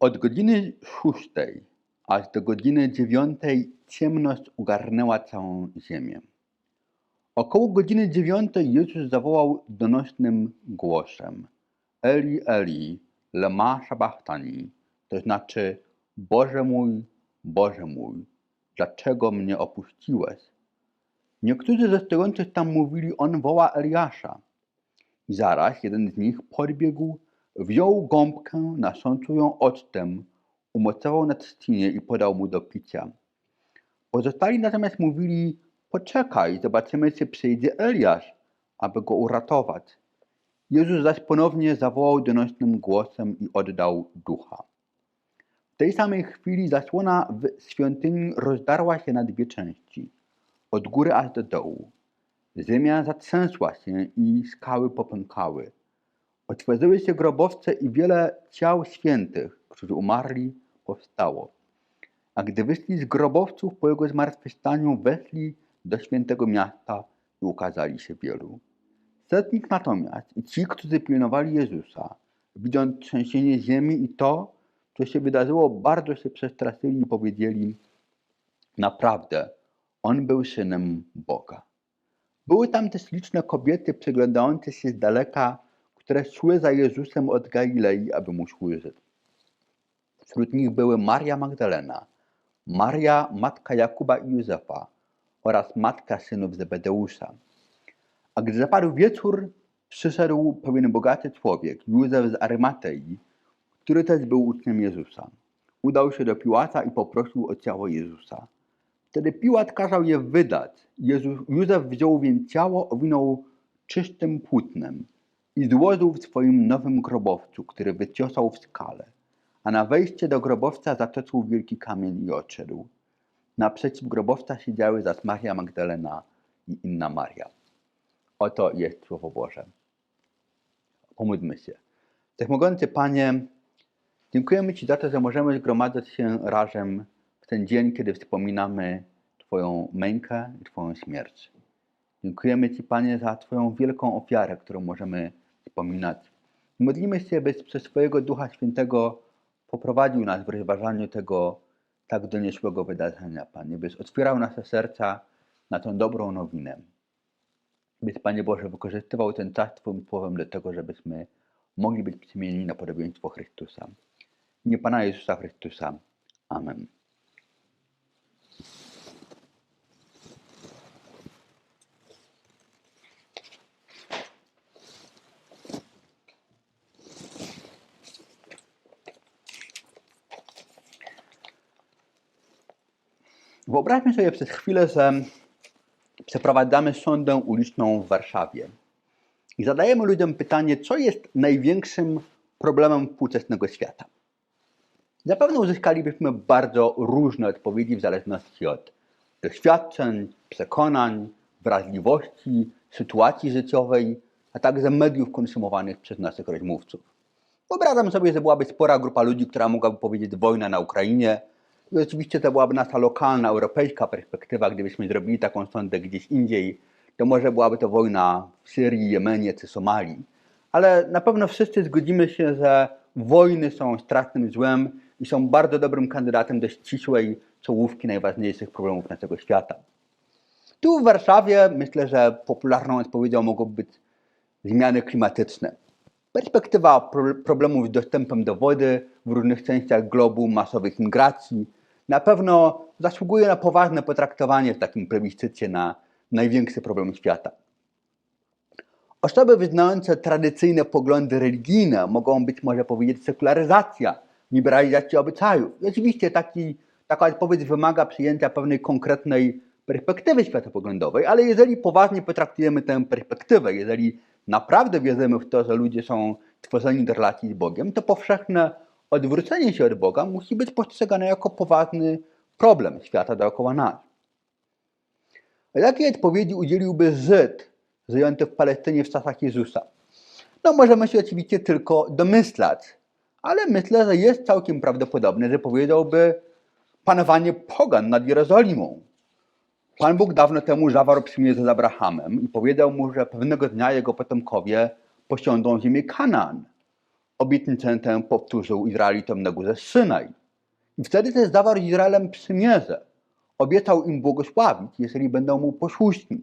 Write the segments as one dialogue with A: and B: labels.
A: Od godziny szóstej aż do godziny dziewiątej ciemność ogarnęła całą ziemię. Około godziny dziewiątej Jezus zawołał donośnym głosem Eli, Eli, lema sabachthani, to znaczy Boże mój, Boże mój, dlaczego mnie opuściłeś? Niektórzy ze stojących tam mówili, on woła Eliasza. I zaraz jeden z nich podbiegł, wziął gąbkę, nasączył ją octem, umocował na trzcinie i podał mu do picia. Pozostali natomiast mówili, poczekaj, zobaczymy, czy przyjdzie Eliasz, aby go uratować. Jezus zaś ponownie zawołał donośnym głosem i oddał ducha. W tej samej chwili zasłona w świątyni rozdarła się na dwie części, od góry aż do dołu. Ziemia zatrzęsła się i skały popękały. Otworzyły się grobowce i wiele ciał świętych, którzy umarli, powstało. A gdy wyszli z grobowców po jego zmartwychwstaniu, weszli do świętego miasta i ukazali się wielu. Setnik natomiast i ci, którzy pilnowali Jezusa, widząc trzęsienie ziemi i to, co się wydarzyło, bardzo się przestraszyli i powiedzieli, naprawdę, on był synem Boga. Były tam też liczne kobiety przyglądające się z daleka, które szły za Jezusem od Galilei, aby mu służyć. Wśród nich były Maria Magdalena, Maria, matka Jakuba i Józefa oraz matka synów Zebedeusza. A gdy zapadł wieczór, przyszedł pewien bogaty człowiek, Józef z Arymatei, który też był uczniem Jezusa. Udał się do Piłata i poprosił o ciało Jezusa. Wtedy Piłat kazał je wydać. Jezus, Józef wziął więc ciało, owinął czystym płótnem i złożył w swoim nowym grobowcu, który wyciosał w skale. A na wejście do grobowca zatoczył wielki kamień i odszedł. Naprzeciw grobowca siedziały zaś Maria Magdalena i inna Maria. Oto jest Słowo Boże. Pomódlmy się. Wszechmogący Panie, dziękujemy Ci za to, że możemy zgromadzać się razem w ten dzień, kiedy wspominamy Twoją mękę i Twoją śmierć. Dziękujemy Ci, Panie, za Twoją wielką ofiarę, którą możemy wspominać. Modlimy się, byś przez swojego Ducha Świętego poprowadził nas w rozważaniu tego tak doniosłego wydarzenia, Panie, byś otwierał nasze serca na tą dobrą nowinę. Byś, Panie Boże, wykorzystywał ten czas Twoim słowem do tego, żebyśmy mogli być przemienieni na podobieństwo Chrystusa. Imię Pana Jezusa Chrystusa. Amen. Wyobraźmy sobie przez chwilę, że przeprowadzamy sondę uliczną w Warszawie i zadajemy ludziom pytanie, co jest największym problemem współczesnego świata. Zapewne uzyskalibyśmy bardzo różne odpowiedzi w zależności od doświadczeń, przekonań, wrażliwości, sytuacji życiowej, a także mediów konsumowanych przez naszych rozmówców. Wyobrażam sobie, że byłaby spora grupa ludzi, która mogłaby powiedzieć wojna na Ukrainie, i oczywiście to byłaby nasza lokalna, europejska perspektywa. Gdybyśmy zrobili taką sondę gdzieś indziej, to może byłaby to wojna w Syrii, Jemenie czy Somalii. Ale na pewno wszyscy zgodzimy się, że wojny są strasznym złem i są bardzo dobrym kandydatem do ścisłej czołówki najważniejszych problemów naszego świata. Tu w Warszawie myślę, że popularną odpowiedzią mogą być zmiany klimatyczne. Perspektywa pro problemów z dostępem do wody w różnych częściach globu, masowych migracji, na pewno zasługuje na poważne potraktowanie w takim plebiscycie na największy problem świata. Osoby wyznające tradycyjne poglądy religijne mogą być może powiedzieć sekularyzacja, liberalizacja obyczajów. Oczywiście taki, taka odpowiedź wymaga przyjęcia pewnej konkretnej perspektywy światopoglądowej, ale jeżeli poważnie potraktujemy tę perspektywę, jeżeli naprawdę wierzymy w to, że ludzie są stworzeni do relacji z Bogiem, to powszechne odwrócenie się od Boga musi być postrzegane jako poważny problem świata dookoła nas. Jakiej odpowiedzi udzieliłby Żyd żyjący w Palestynie w czasach Jezusa? No możemy się oczywiście tylko domyślać, ale myślę, że jest całkiem prawdopodobne, że powiedziałby panowanie pogan nad Jerozolimą. Pan Bóg dawno temu zawarł przymierze z Abrahamem i powiedział mu, że pewnego dnia jego potomkowie posiądą ziemię Kanaan. Obietnicę tę powtórzył Izraelitom na górze Synaj. I wtedy też zawarł z Izraelem przymierze. Obiecał im błogosławić, jeżeli będą mu posłuszni.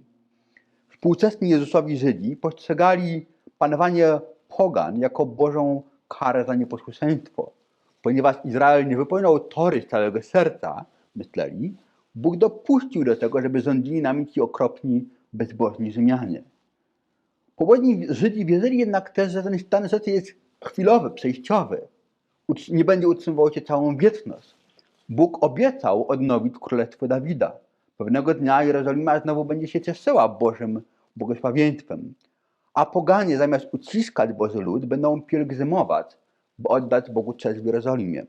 A: Współczesni Jezusowi Żydzi postrzegali panowanie pogan jako Bożą karę za nieposłuszeństwo. Ponieważ Izrael nie wypełniał tory z całego serca, myśleli, Bóg dopuścił do tego, żeby rządzili nami ci okropni, bezbożni Rzymianie. Pobożni Żydzi wierzyli jednak też, że ten stan rzeczy jest chwilowy, przejściowy. Nie będzie utrzymywał się całą wieczność. Bóg obiecał odnowić królestwo Dawida. Pewnego dnia Jerozolima znowu będzie się cieszyła Bożym błogosławieństwem. A poganie zamiast uciskać Boży lud będą pielgrzymować, by oddać Bogu cześć w Jerozolimie.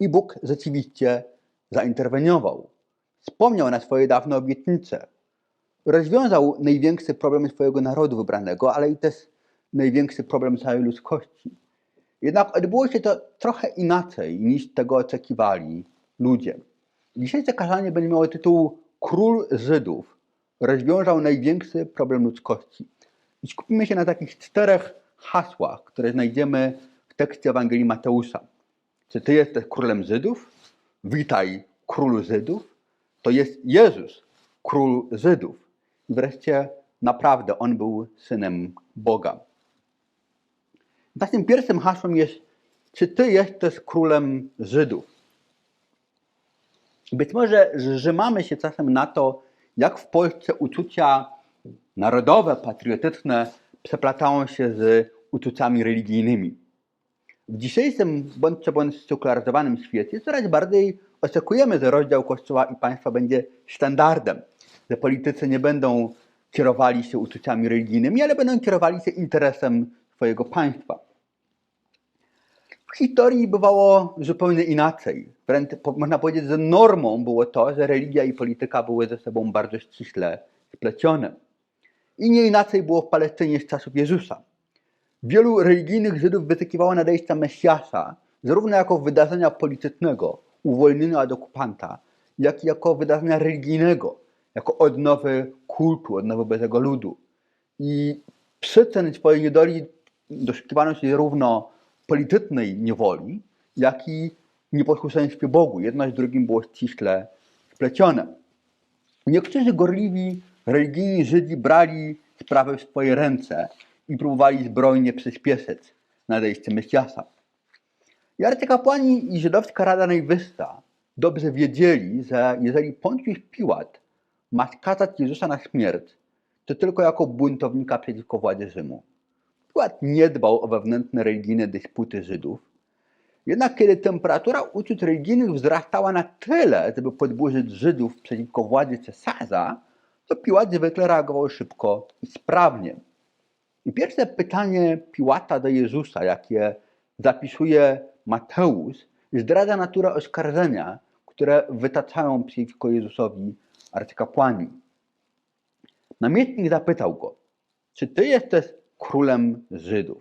A: I Bóg rzeczywiście zainterweniował. Wspomniał na swoje dawne obietnice. Rozwiązał największy problem swojego narodu wybranego, ale i też największy problem całej ludzkości. Jednak odbyło się to trochę inaczej niż tego oczekiwali ludzie. Dzisiejsze kazanie będzie miało tytuł Król Żydów rozwiązał największy problem ludzkości. I skupimy się na takich czterech hasłach, które znajdziemy w tekście Ewangelii Mateusza. Czy ty jesteś królem Żydów? Witaj, królu Żydów. To jest Jezus, król Żydów. I wreszcie naprawdę on był synem Boga. Naszym pierwszym hasłem jest, czy ty jesteś królem Żydów? Być może rzymamy się czasem na to, jak w Polsce uczucia narodowe, patriotyczne przeplatają się z uczuciami religijnymi. W dzisiejszym bądź co bądź sekularyzowanym świecie coraz bardziej oczekujemy, że rozdział Kościoła i państwa będzie standardem, że politycy nie będą kierowali się uczuciami religijnymi, ale będą kierowali się interesem swojego państwa. W historii bywało zupełnie inaczej. Wręcz można powiedzieć, że normą było to, że religia i polityka były ze sobą bardzo ściśle splecione. I nie inaczej było w Palestynie z czasów Jezusa. Wielu religijnych Żydów wyczekiwało nadejścia Mesjasza, zarówno jako wydarzenia politycznego, uwolnienia od okupanta, jak i jako wydarzenia religijnego, jako odnowy kultu, odnowy Bożego ludu. I przyczyn swojej niedoli doszukiwano się zarówno politycznej niewoli, jak i nieposłuszeństwie Bogu. Jedno z drugim było ściśle splecione. Niektórzy gorliwi religijni Żydzi brali sprawę w swoje ręce i próbowali zbrojnie przyspieszyć nadejście Mesjasza. I arcykapłani i żydowska Rada Najwyższa dobrze wiedzieli, że jeżeli Poncjusz Piłat ma skazać Jezusa na śmierć, to tylko jako buntownika przeciwko władzy Rzymu. Piłat nie dbał o wewnętrzne religijne dysputy Żydów. Jednak kiedy temperatura uczuć religijnych wzrastała na tyle, żeby podburzyć Żydów przeciwko władzy cesarza, to Piłat zwykle reagował szybko i sprawnie. I pierwsze pytanie Piłata do Jezusa, jakie zapisuje Mateusz, zdradza naturę oskarżenia, które wytaczają przeciwko Jezusowi arcykapłani. Namiestnik zapytał go, czy ty jesteś królem Żydów?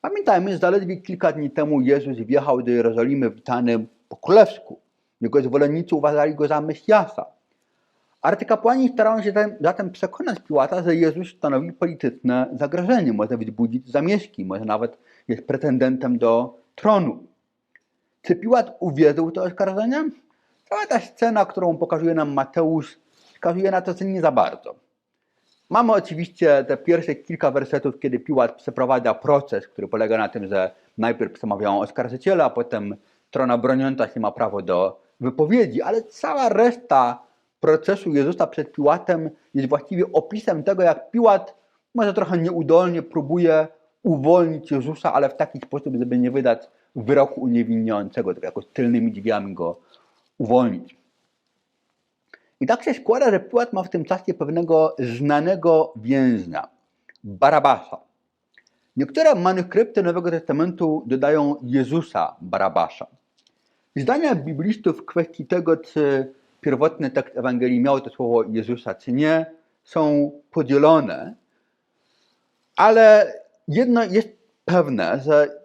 A: Pamiętajmy, że zaledwie kilka dni temu Jezus wjechał do Jerozolimy witany po królewsku. Jego zwolennicy uważali go za Mesjasza. Arcykapłani starają się zatem- przekonać Piłata, że Jezus stanowi polityczne zagrożenie, może wzbudzić zamieszki, może nawet jest pretendentem do tronu. Czy Piłat uwierzył w to oskarżenie? Cała ta scena, którą pokazuje nam Mateusz, wskazuje na to, że nie za bardzo. Mamy oczywiście te pierwsze kilka wersetów, kiedy Piłat przeprowadza proces, który polega na tym, że najpierw przemawiają oskarżyciele, a potem strona broniąca się ma prawo do wypowiedzi, ale cała reszta procesu Jezusa przed Piłatem jest właściwie opisem tego, jak Piłat może trochę nieudolnie próbuje uwolnić Jezusa, ale w taki sposób, żeby nie wydać wyroku uniewinniającego, tylko jakoś tylnymi drzwiami go uwolnić. I tak się składa, że Piłat ma w tym czasie pewnego znanego więźnia, Barabasza. Niektóre manuskrypty Nowego Testamentu dodają Jezusa Barabasza. Zdania biblistów w kwestii tego, czy pierwotny tekst Ewangelii miał to słowo Jezusa, czy nie, są podzielone, ale jedno jest pewne, że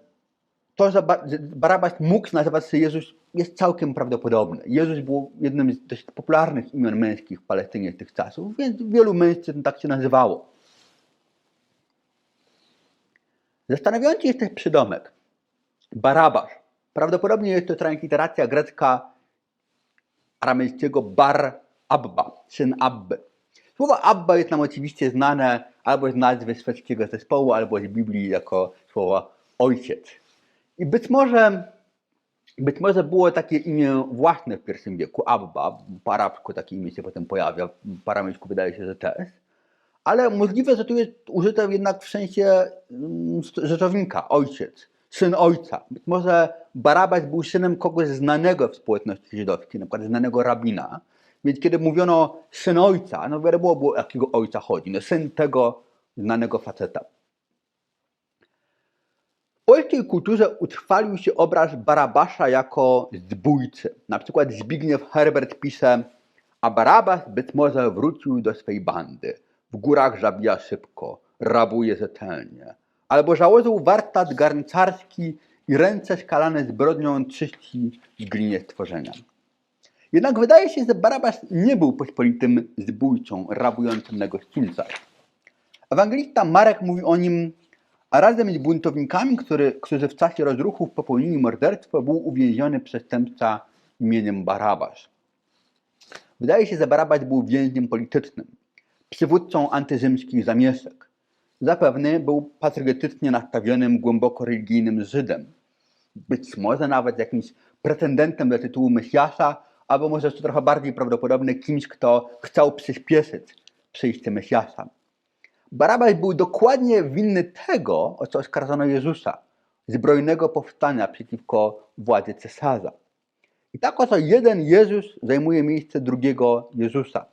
A: to, że Barabas mógł nazywać się Jezus, jest całkiem prawdopodobne. Jezus był jednym z dość popularnych imion męskich w Palestynie tych czasów, więc wielu mężczyzn tak się nazywało. Zastanawiający jest też przydomek. Barabasz. Prawdopodobnie jest to transliteracja grecka aramejskiego bar Abba, syn Abby. Słowo Abba jest nam oczywiście znane albo z nazwy szwedzkiego zespołu, albo z Biblii jako słowo ojciec. I być może, być może było takie imię własne w I wieku, Abba, po arabsku takie imię się potem pojawia, po aramejsku wydaje się, że też. Ale możliwe, że tu jest użyte jednak w sensie mm, rzeczownika, ojciec, syn ojca. Być może Barabas był synem kogoś znanego w społeczności żydowskiej, na przykład znanego rabina. Więc kiedy mówiono syn ojca, no wiadomo było, o jakiego ojca chodzi. No syn tego znanego faceta. Polskiej kulturze utrwalił się obraz Barabasza jako zbójcy. Na przykład Zbigniew Herbert pisze, a Barabas być może wrócił do swej bandy. W górach zabija szybko, rabuje rzetelnie. Albo założył warsztat garncarski i ręce skalane zbrodnią czyści w glinie stworzenia. Jednak wydaje się, że Barabas nie był pospolitym zbójcą rabującym gościńcach. Ewangelista Marek mówi o nim, a razem z buntownikami, który, którzy w czasie rozruchów popełnili morderstwo, był uwięziony przestępca imieniem Barabas. Wydaje się, że Barabas był więźniem politycznym, przywódcą antyrzymskich zamieszek. Zapewne był patriotycznie nastawionym, głęboko religijnym Żydem. Być może nawet jakimś pretendentem do tytułu Mesjasza, albo może co trochę bardziej prawdopodobne, kimś, kto chciał przyspieszyć przyjście Mesjasza. Barabas był dokładnie winny tego, o co oskarżono Jezusa, zbrojnego powstania przeciwko władzy cesarza. I tak oto jeden Jezus zajmuje miejsce drugiego Jezusa.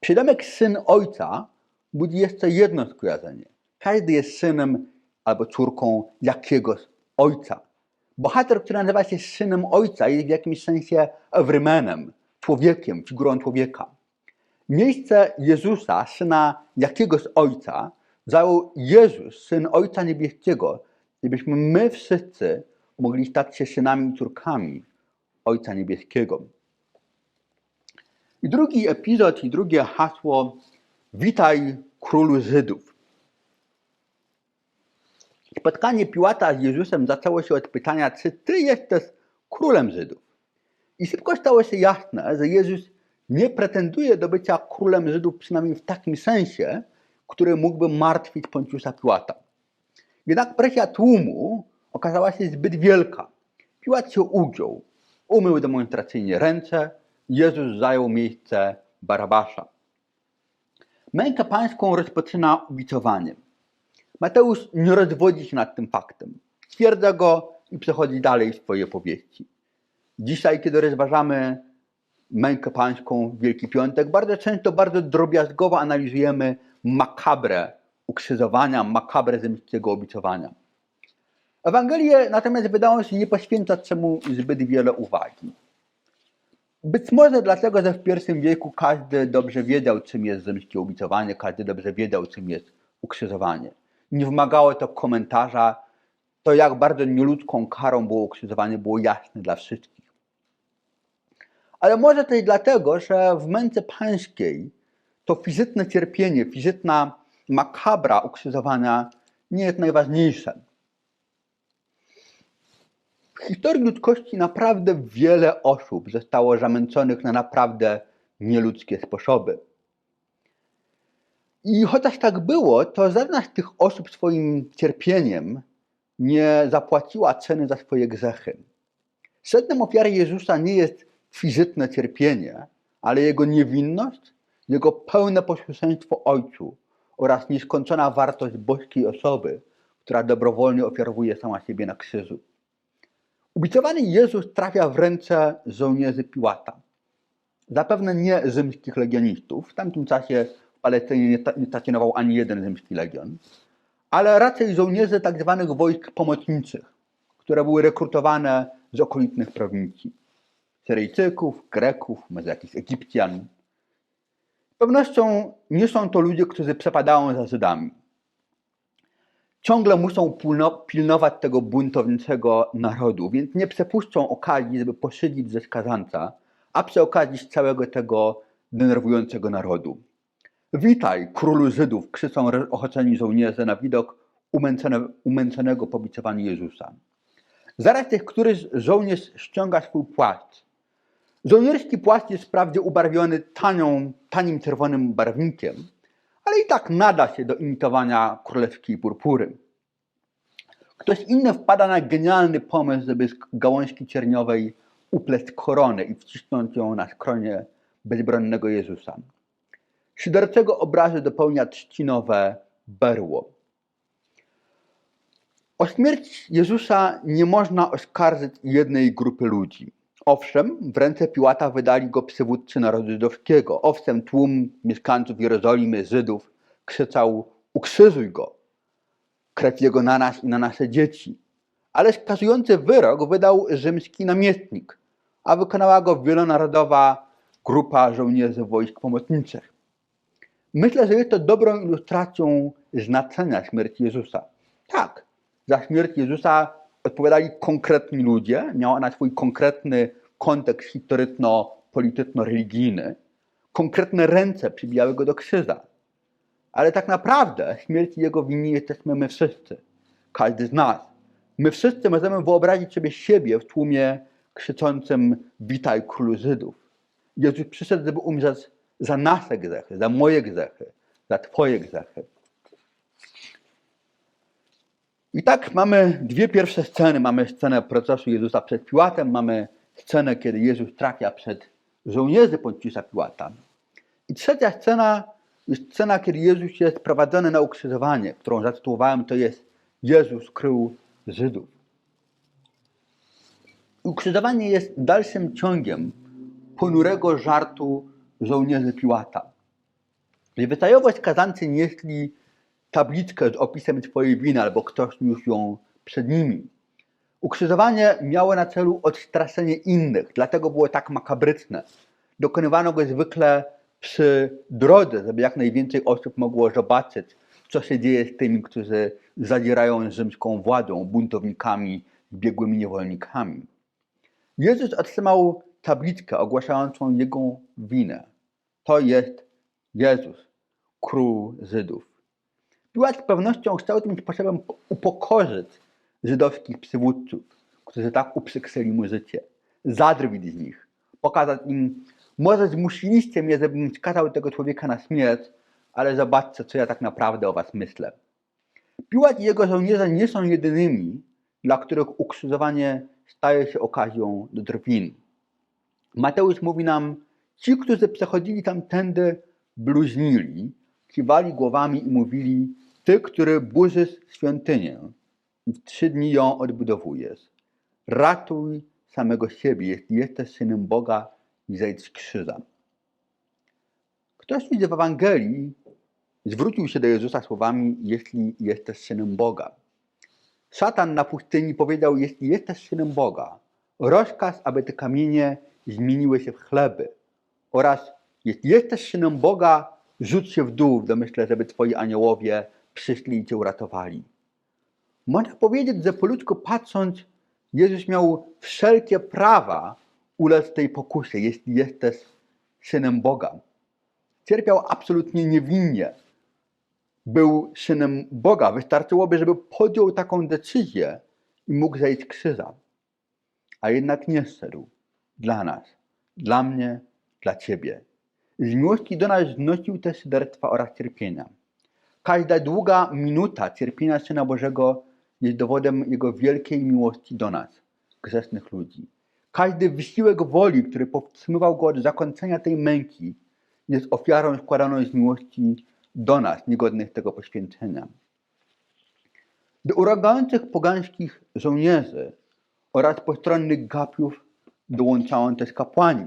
A: Przydomek syn ojca budzi jeszcze jedno skojarzenie. Każdy jest synem albo córką jakiegoś ojca. Bohater, który nazywa się synem ojca, jest w jakimś sensie Everymanem, człowiekiem, figurą człowieka. Miejsce Jezusa, syna jakiegoś ojca, zajął Jezus, syn Ojca Niebieskiego, żebyśmy my wszyscy mogli stać się synami i córkami Ojca Niebieskiego. I drugi epizod i drugie hasło Witaj Królu Żydów. Spotkanie Piłata z Jezusem zaczęło się od pytania, czy Ty jesteś Królem Żydów? I szybko stało się jasne, że Jezus nie pretenduje do bycia królem Żydów, przynajmniej w takim sensie, który mógłby martwić Poncjusza Piłata. Jednak presja tłumu okazała się zbyt wielka. Piłat się ugiął, umył demonstracyjnie ręce, Jezus zajął miejsce Barabasza. Mękę pańską rozpoczyna ubicowaniem. Mateusz nie rozwodzi się nad tym faktem. Stwierdza go i przechodzi dalej w swoje powieści. Dzisiaj, kiedy rozważamy mękę pańską Wielki Piątek, bardzo często, bardzo drobiazgowo analizujemy makabrę ukrzyżowania, makabrę zemskiego obicowania. Ewangelie natomiast wydało się nie poświęcać czemu zbyt wiele uwagi. Być może dlatego, że w I wieku każdy dobrze wiedział, czym jest zemskie obicowanie, każdy dobrze wiedział, czym jest ukrzyżowanie. Nie wymagało to komentarza. To, jak bardzo nieludzką karą było ukrzyżowanie, było jasne dla wszystkich. Ale może też dlatego, że w męce pańskiej to fizyczne cierpienie, fizyczna makabra ukrzyżowania nie jest najważniejsze. W historii ludzkości naprawdę wiele osób zostało zamęczonych na naprawdę nieludzkie sposoby. I chociaż tak było, to żadna z tych osób swoim cierpieniem nie zapłaciła ceny za swoje grzechy. Sednem ofiary Jezusa nie jest fizyczne cierpienie, ale jego niewinność, jego pełne posłuszeństwo Ojcu oraz nieskończona wartość boskiej osoby, która dobrowolnie ofiarowuje sama siebie na krzyżu. Ubicowany Jezus trafia w ręce żołnierzy Piłata. Zapewne nie rzymskich legionistów. W tamtym czasie w Palestynie nie, sta- nie stacjonował ani jeden rzymski legion, ale raczej żołnierzy tak zwanych wojsk pomocniczych, które były rekrutowane z okolitnych prowincji. Syryjczyków, Greków, może jakichś Egipcjan. Z pewnością nie są to ludzie, którzy przepadają za Żydami. Ciągle muszą pilno- pilnować tego buntowniczego narodu, więc nie przepuszczą okazji, żeby poszydzić ze skazanca, a przy okazji całego tego denerwującego narodu. Witaj, królu Żydów, krzyczą ochoczeni żołnierze na widok umęczone, umęczonego po bicowaniu Jezusa. Zaraz też któryś żołnierz ściąga swój płaszcz. Żołnierski płaszcz wprawdzie ubarwiony tanią, tanim czerwonym barwnikiem, ale i tak nada się do imitowania królewskiej purpury. Ktoś inny wpada na genialny pomysł, żeby z gałązki cierniowej upleć koronę i wcisnąć ją na skronie bezbronnego Jezusa. Szyderczego obrazu dopełnia trzcinowe berło. O śmierć Jezusa nie można oskarżyć jednej grupy ludzi. Owszem, w ręce Piłata wydali go przywódcy narodu żydowskiego. Owszem, tłum mieszkańców Jerozolimy, Żydów, krzyczał ukrzyżuj go, krew jego na nas i na nasze dzieci. Ale skazujący wyrok wydał rzymski namiestnik, a wykonała go wielonarodowa grupa żołnierzy wojsk pomocniczych. Myślę, że jest to dobrą ilustracją znaczenia śmierci Jezusa. Tak, za śmierć Jezusa odpowiadali konkretni ludzie, miała ona swój konkretny kontekst historyczno-polityczno-religijny. Konkretne ręce przybijały go do krzyża. Ale tak naprawdę śmierci jego winni jesteśmy my wszyscy, każdy z nas. My wszyscy możemy wyobrazić sobie siebie w tłumie krzyczącym witaj królu Żydów. Jezus przyszedł, żeby umrzeć za nasze grzechy, za moje grzechy, za twoje grzechy. I tak mamy dwie pierwsze sceny. Mamy scenę procesu Jezusa przed Piłatem, mamy scenę, kiedy Jezus trafia przed żołnierzy Poncjusa Piłata. I trzecia scena jest scena, kiedy Jezus jest prowadzony na ukrzyżowanie, którą zatytułowałem, to jest Jezus król Żydów. Ukrzyżowanie jest dalszym ciągiem ponurego żartu żołnierzy Piłata. Zwyczajowo skazańcy nieśli tabliczkę z opisem swojej winy, albo ktoś już ją przed nimi. Ukrzyżowanie miało na celu odstraszenie innych, dlatego było tak makabryczne. Dokonywano go zwykle przy drodze, żeby jak najwięcej osób mogło zobaczyć, co się dzieje z tymi, którzy zadzierają z rzymską władzą, buntownikami, biegłymi niewolnikami. Jezus otrzymał tabliczkę ogłaszającą jego winę. To jest Jezus, król Żydów. Piłat z pewnością tym sposobem upokorzyć żydowskich przywódców, którzy tak uprzykrzyli mu życie, zadrwić z nich, pokazać im, może zmusiliście mnie, żebym skazał tego człowieka na śmierć, ale zobaczcie, co ja tak naprawdę o was myślę. Piłat i jego żołnierze nie są jedynymi, dla których ukrzyżowanie staje się okazją do drwin. Mateusz mówi nam, ci, którzy przechodzili tamtędy, bluźnili, kiwali głowami i mówili, ty, który burzysz świątynię i w trzy dni ją odbudowujesz, ratuj samego siebie, jeśli jesteś synem Boga i zejdź z krzyża. Ktoś widzę w Ewangelii zwrócił się do Jezusa słowami, jeśli jesteś synem Boga. Szatan na pustyni powiedział, jeśli jesteś synem Boga, rozkaz, aby te kamienie zmieniły się w chleby oraz jeśli jesteś synem Boga, rzuć się w dół w domyśle, żeby twoi aniołowie przyszli i cię uratowali. Można powiedzieć, że po ludzku patrząc, Jezus miał wszelkie prawa ulec tej pokusie, jeśli jesteś synem Boga. Cierpiał absolutnie niewinnie. Był synem Boga. Wystarczyłoby, żeby podjął taką decyzję i mógł zejść krzyża. A jednak nie szedł. Dla nas, dla mnie, dla Ciebie. Z miłości do nas znosił te szyderstwa oraz cierpienia. Każda długa minuta cierpienia Syna Bożego jest dowodem Jego wielkiej miłości do nas, grzesznych ludzi. Każdy wysiłek woli, który powstrzymywał Go od zakończenia tej męki, jest ofiarą składaną z miłości do nas, niegodnych tego poświęcenia. Do uragających pogańskich żołnierzy oraz postronnych gapiów dołączają też kapłani.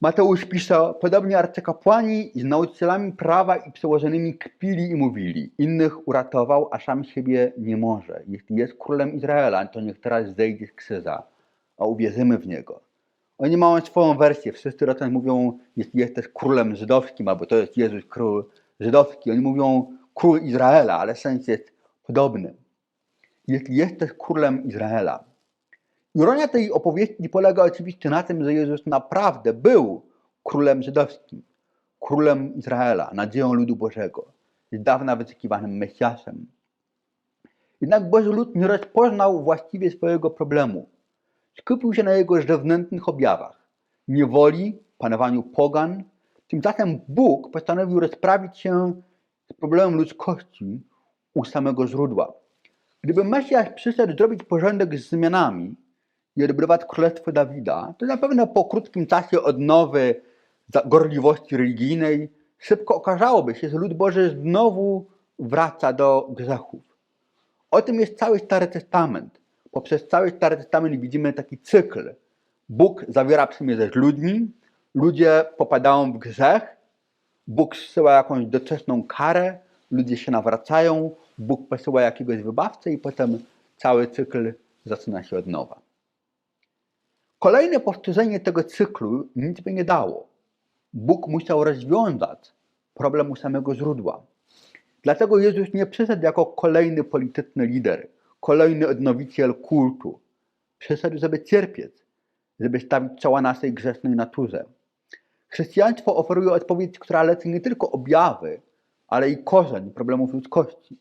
A: Mateusz pisze, podobnie arcykapłani z nauczycielami prawa i przełożonymi kpili i mówili, innych uratował, a sam siebie nie może. Jeśli jest królem Izraela, to niech teraz zejdzie z krzyża, a uwierzymy w niego. Oni mają swoją wersję, wszyscy razem mówią, jeśli jesteś królem żydowskim, albo to jest Jezus król żydowski. Oni mówią król Izraela, ale sens jest podobny. Jeśli jesteś królem Izraela, Ironia tej opowieści polega oczywiście na tym, że Jezus naprawdę był królem żydowskim, królem Izraela, nadzieją ludu Bożego. z dawna wyczekiwanym Mesjaszem. Jednak Boży lud nie rozpoznał właściwie swojego problemu. Skupił się na jego zewnętrznych objawach niewoli, panowaniu pogan. Tymczasem Bóg postanowił rozprawić się z problemem ludzkości u samego źródła. Gdyby Mesjasz przyszedł zrobić porządek z zmianami i odbudować królestwo Dawida, to zapewne po krótkim czasie odnowy gorliwości religijnej szybko okazałoby się, że lud Boży znowu wraca do grzechów. O tym jest cały Stary Testament. Poprzez cały Stary Testament widzimy taki cykl. Bóg zawiera przymierze z ludźmi, ludzie popadają w grzech, Bóg zsyła jakąś doczesną karę, ludzie się nawracają, Bóg posyła jakiegoś wybawcę i potem cały cykl zaczyna się od nowa. Kolejne powtórzenie tego cyklu nic by nie dało. Bóg musiał rozwiązać problem u samego źródła. Dlatego Jezus nie przyszedł jako kolejny polityczny lider, kolejny odnowiciel kultu. Przyszedł, żeby cierpieć, żeby stawić czoła naszej grzesznej naturze. Chrześcijaństwo oferuje odpowiedź, która leczy nie tylko objawy, ale i korzeń problemów ludzkości.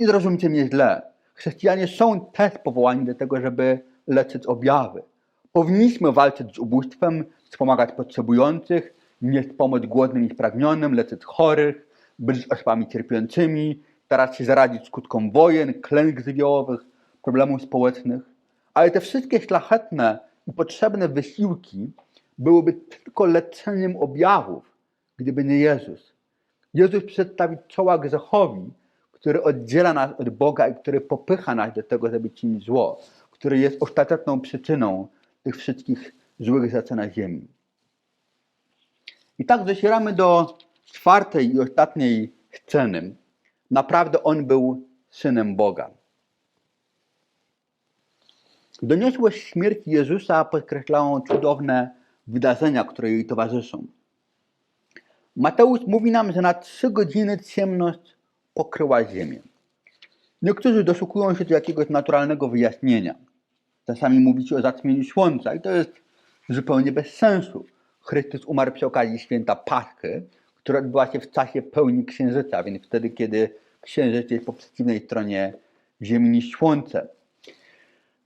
A: Nie zrozumcie mnie źle. Chrześcijanie są też powołani do tego, żeby leczyć objawy. Powinniśmy walczyć z ubóstwem, wspomagać potrzebujących, nieść pomoc głodnym i spragnionym, leczyć chorych, być osobami cierpiącymi, starać się zaradzić skutkom wojen, klęsk żywiołowych, problemów społecznych. Ale te wszystkie szlachetne i potrzebne wysiłki byłyby tylko leczeniem objawów, gdyby nie Jezus. Jezus przedstawić czoła grzechowi, który oddziela nas od Boga i który popycha nas do tego, żeby czynić zło, który jest ostateczną przyczyną tych wszystkich złych rzeczy na ziemi. I tak docieramy do czwartej i ostatniej sceny. Naprawdę On był Synem Boga. Doniosłość śmierci Jezusa podkreślają cudowne wydarzenia, które jej towarzyszą. Mateusz mówi nam, że na trzy godziny ciemność pokryła ziemię. Niektórzy doszukują się tu jakiegoś naturalnego wyjaśnienia. Czasami mówi się o zatmieniu słońca i to jest zupełnie bez sensu. Chrystus umarł przy okazji święta Paschy, która odbyła się w czasie pełni księżyca, więc wtedy, kiedy księżyc jest po przeciwnej stronie Ziemi niż Słońce.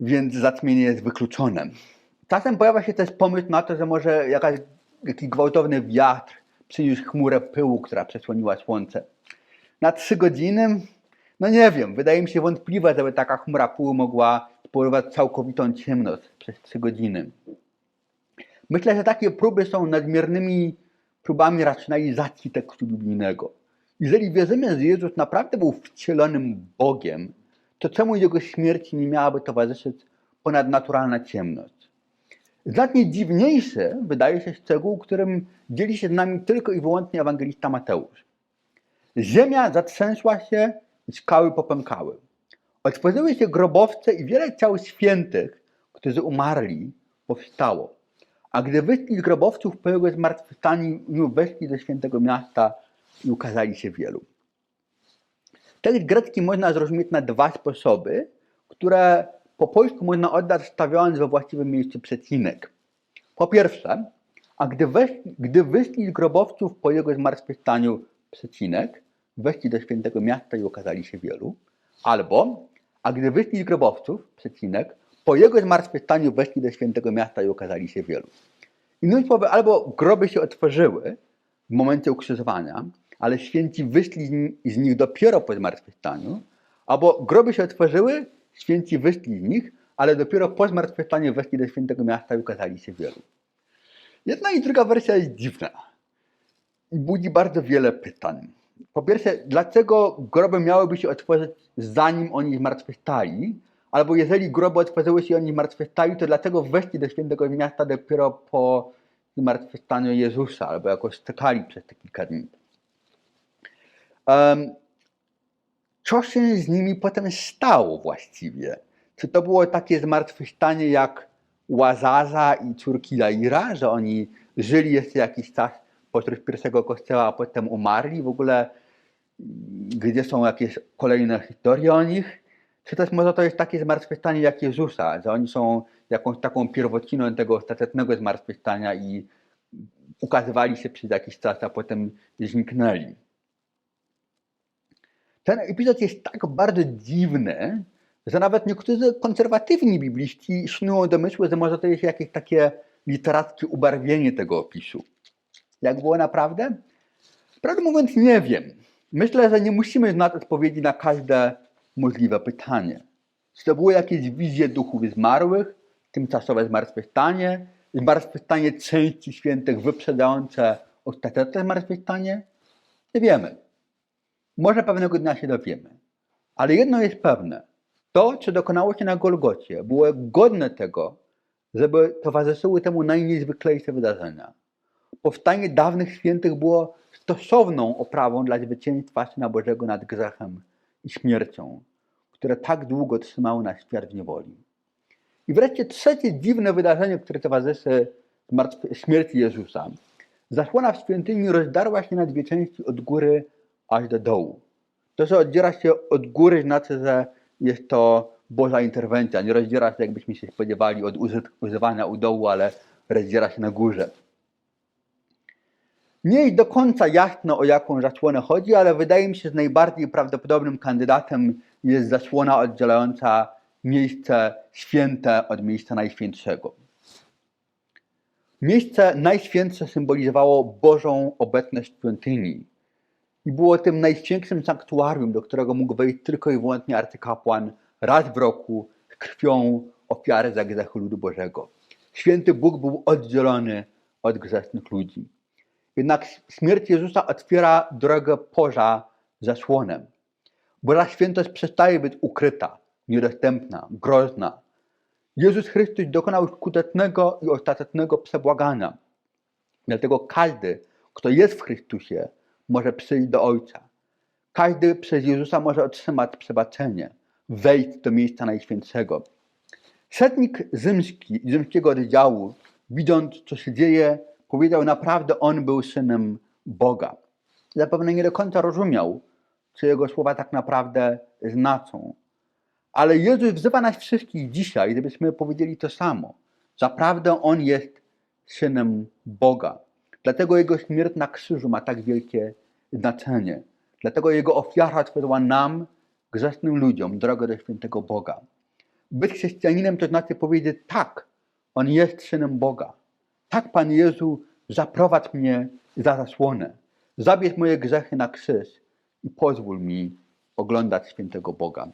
A: Więc zatmienie jest wykluczone. Czasem pojawia się też pomysł na to, że może jakaś, jakiś gwałtowny wiatr przyniósł chmurę pyłu, która przesłoniła Słońce. Na trzy godziny? No nie wiem, wydaje mi się wątpliwe, żeby taka chmura pyłu mogła spowodować całkowitą ciemność przez trzy godziny. Myślę, że takie próby są nadmiernymi próbami racjonalizacji tekstu biblijnego. Jeżeli wierzymy, że Jezus naprawdę był wcielonym Bogiem, to czemu Jego śmierci nie miałaby towarzyszyć ponadnaturalna ciemność? Znacznie dziwniejszy wydaje się szczegół, którym dzieli się z nami tylko i wyłącznie ewangelista Mateusz. Ziemia zatrzęsła się skały popękały. Otworzyły się grobowce i wiele ciał świętych, którzy umarli, powstało. A gdy wyszli z grobowców po jego zmartwychwstaniu, weszli do świętego miasta i ukazali się wielu. Tekst grecki można zrozumieć na dwa sposoby, które po polsku można oddać stawiając we właściwym miejscu przecinek. Po pierwsze, a gdy, weszli, gdy wyszli z grobowców po jego zmartwychwstaniu przecinek, weszli do świętego miasta i okazali się wielu. Albo, a gdy wyszli z grobowców, przecinek, po jego zmartwychwstaniu weszli do świętego miasta i okazali się wielu. Innymi słowy, albo groby się otworzyły w momencie ukrzyżowania, ale święci wyszli z ni- z nich dopiero po zmartwychwstaniu, albo groby się otworzyły, święci wyszli z nich, ale dopiero po zmartwychwstaniu weszli do świętego miasta i ukazali się wielu. Jedna i druga wersja jest dziwna i budzi bardzo wiele pytań. Po pierwsze, dlaczego groby miałyby się otworzyć zanim oni zmartwychwstali? Albo jeżeli groby otworzyły się i oni zmartwychwstali, to dlaczego weszli do świętego miasta dopiero po zmartwychwstaniu Jezusa? Albo jakoś czekali przez te kilka dni. Em, co się z nimi potem stało właściwie? Czy to było takie zmartwychwstanie jak Łazarza i córki Laira, że oni żyli jeszcze jakiś czas pośród pierwszego kościoła, a potem umarli? W ogóle mm, gdzie są jakieś kolejne historie o nich? Czy też może to jest takie zmartwychwstanie jak Jezusa, że oni są jakąś taką pierwociną tego ostatecznego zmartwychwstania i ukazywali się przez jakiś czas, a potem zniknęli? Ten epizod jest tak bardzo dziwny, że nawet niektórzy konserwatywni bibliści snują domysły, że może to jest jakieś takie literackie ubarwienie tego opisu. Jak było naprawdę? Prawdę mówiąc, nie wiem. Myślę, że nie musimy znać odpowiedzi na każde możliwe pytanie. Czy to było jakieś wizje duchów zmarłych, tymczasowe zmartwychwstanie, zmartwychwstanie części świętych wyprzedzające ostateczne zmartwychwstanie? Nie wiemy. Może pewnego dnia się dowiemy. Ale jedno jest pewne. To, co dokonało się na Golgocie, było godne tego, żeby towarzyszyły temu najniezwyklejsze wydarzenia. Powstanie dawnych świętych było stosowną oprawą dla zwycięstwa Syna Bożego nad grzechem i śmiercią, które tak długo trzymały nas świat w niewoli. I wreszcie trzecie dziwne wydarzenie, które towarzyszy śmierci Jezusa. Zasłona w świątyni rozdarła się na dwie części od góry aż do dołu. To, że oddziera się od góry, znaczy, że jest to Boża interwencja. Nie rozdziera się, jakbyśmy się spodziewali, od uży- używania u dołu, ale rozdziera się na górze. Nie do końca jasno, o jaką zasłonę chodzi, ale wydaje mi się, że najbardziej prawdopodobnym kandydatem jest zasłona oddzielająca miejsce święte od miejsca najświętszego. Miejsce najświętsze symbolizowało Bożą obecność w świątyni i było tym najświętszym sanktuarium, do którego mógł wejść tylko i wyłącznie arcykapłan raz w roku z krwią ofiary za grzechy ludu Bożego. Święty Bóg był oddzielony od grzesznych ludzi. Jednak śmierć Jezusa otwiera drogę poza zasłonem. Boża świętość przestaje być ukryta, niedostępna, groźna. Jezus Chrystus dokonał skutecznego i ostatecznego przebłagania. Dlatego każdy, kto jest w Chrystusie, może przyjść do Ojca. Każdy przez Jezusa może otrzymać przebaczenie, wejść do miejsca Najświętszego. Setnik Zymski, Zymskiego oddziału, widząc co się dzieje, powiedział naprawdę on był synem Boga. Zapewne nie do końca rozumiał, co jego słowa tak naprawdę znaczą. Ale Jezus wzywa nas wszystkich dzisiaj, żebyśmy powiedzieli to samo. Zaprawdę On jest Synem Boga. Dlatego Jego śmierć na krzyżu ma tak wielkie znaczenie. Dlatego Jego ofiara otworzyła nam, grzesznym ludziom, drogę do świętego Boga. Być chrześcijaninem to znaczy powiedzieć tak, On jest Synem Boga. Tak, Pan Jezu, zaprowadź mnie za zasłonę. Zabierz moje grzechy na krzyż i pozwól mi oglądać świętego Boga.